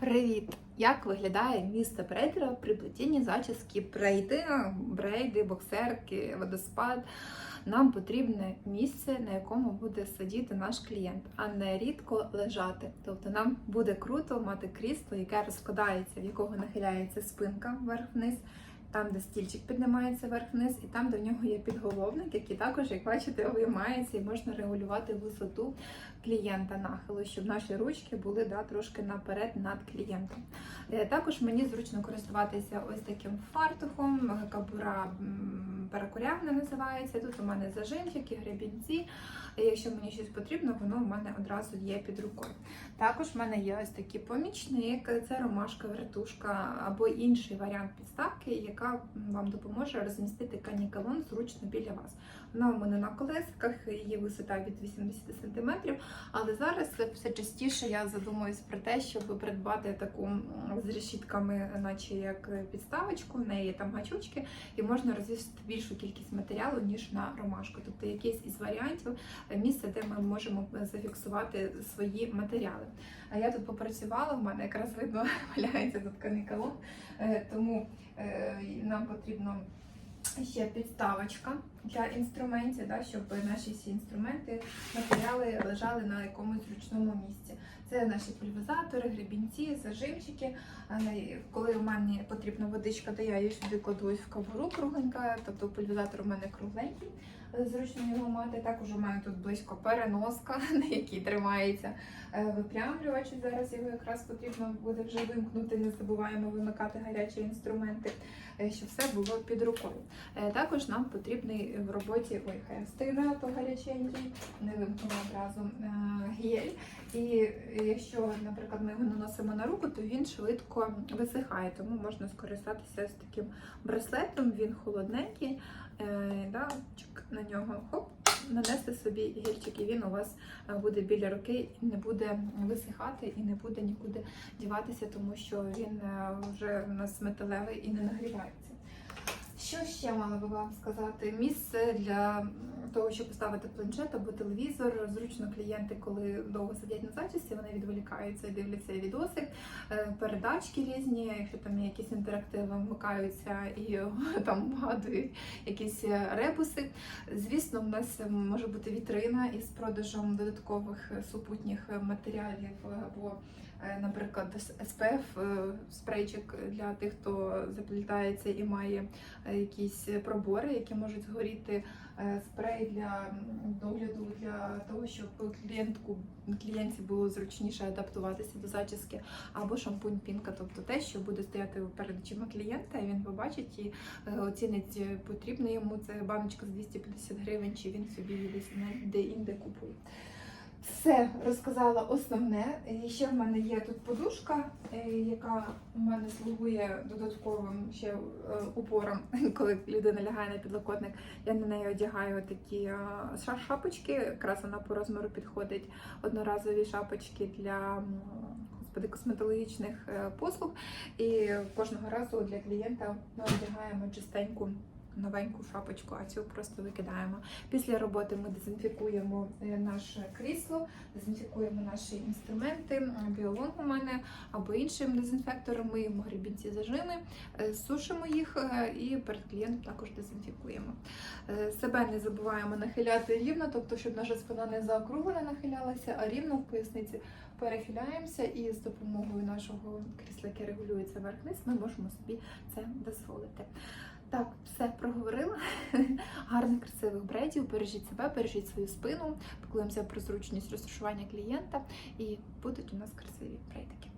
Привіт! Як виглядає місто брейдера при плетінні зачіски брейди, брейди, боксерки, водоспад? Нам потрібне місце, на якому буде сидіти наш клієнт, а не рідко лежати. Тобто нам буде круто мати крісло, яке розкладається, в якого нахиляється спинка вверх-вниз, там, де стільчик піднімається вверх-вниз, і там, в нього є підголовник, який також, як бачите, виймається і можна регулювати висоту клієнта нахилу, щоб наші ручки були да, трошки наперед над клієнтом. Е, Також мені зручно користуватися ось таким фартухом, кабура перекурявна називається. Тут у мене зажимчики, гребінці. І Якщо мені щось потрібно, воно в мене одразу є під рукою. Також в мене є ось такий помічник, це ромашка, вертушка або інший варіант підставки, яка вам допоможе розмістити канікалон зручно біля вас. Вона у мене на колесиках, її висота від 80 см, але зараз все частіше я задумуюсь про те, щоб придбати таку з решітками, наче як підставочку, в неї там гачочки, і можна розвісити більшу кількість матеріалу, ніж на ромашку. Тобто якийсь із варіантів е, місце, де ми можемо зафіксувати свої матеріали. А я тут попрацювала, в мене якраз видно валяється тут канікалон, е, тому е, нам потрібно ще підставочка для інструментів, да, щоб наші всі інструменти, матеріали лежали на якомусь зручному місці. Це наші пульверизатори, гребінці, зажимчики. Е, Коли у мене потрібна водичка, то я її сюди кладу в кавуру кругленька, тобто пульверизатор у мене кругленький. е, Зручно його мати. Також у мене тут близько переноска, на якій тримається е, випрямлювач. Зараз його якраз потрібно буде вже вимкнути. Не забуваємо вимикати гарячі інструменти, щоб все було під рукою. Також нам потрібний в роботі ой, хай встигне, то гаряченький, не вимкнула одразу гель. І якщо, наприклад, ми його наносимо на руку, то він швидко висихає, тому можна скористатися з таким браслетом, він холодненький, е, да, на нього хоп, нанести собі гельчик, і він у вас е, буде біля руки не буде висихати і не буде нікуди діватися, тому що він е, вже у нас металевий і не нагрівається. Що ще мала би вам сказати? Місце для того, щоб поставити планшет або телевізор. Зручно клієнти, коли довго сидять на зачісті, вони відволікаються і дивляться відоси, Е, передачки різні, якщо там є якісь інтерактиви, вмикаються і там вгадують якісь е, ребуси. Звісно, в нас може бути вітрина із продажем додаткових е, супутніх матеріалів або Е, наприклад, СПФ е, спрейчик для тих, хто заплітається і має е, якісь пробори, які можуть згоріти. Е, Спрей для догляду для того, щоб клієнтку клієнтці було зручніше адаптуватися до зачіски, або шампунь пінка, тобто те, що буде стояти перед очима клієнта, і він побачить і е, оцінить е, потрібно йому це баночка з 250 гривень, чи він собі десь де-інде купує. Все розказала основне. І ще в мене є тут подушка, е, яка у мене слугує додатковим ще е, упором, коли людина лягає на підлокотник. Я на неї одягаю такі е, шапочки, якраз вона по розміру підходить одноразові шапочки для. Косметологічних послуг, і кожного разу для клієнта ми одягаємо чистеньку новеньку шапочку, а цю просто викидаємо. Після роботи ми дезінфікуємо е, наше крісло, дезінфікуємо наші інструменти, біолонг у мене або іншим дезінфектором. Миємо гребінці зажими, е, сушимо їх е, і перед клієнтом також дезінфікуємо. Себе не забуваємо нахиляти рівно, тобто, щоб наша спина не заокруглена нахилялася, а рівно в поясниці перехиляємося і з допомогою нашого крісла, яке регулюється вверх-вниз, ми можемо собі це дозволити. Так, все проговорила. Гарних красивих бредів. Бережіть себе, бережіть свою спину, піклуємося про зручність розташування клієнта, і будуть у нас красиві бредики.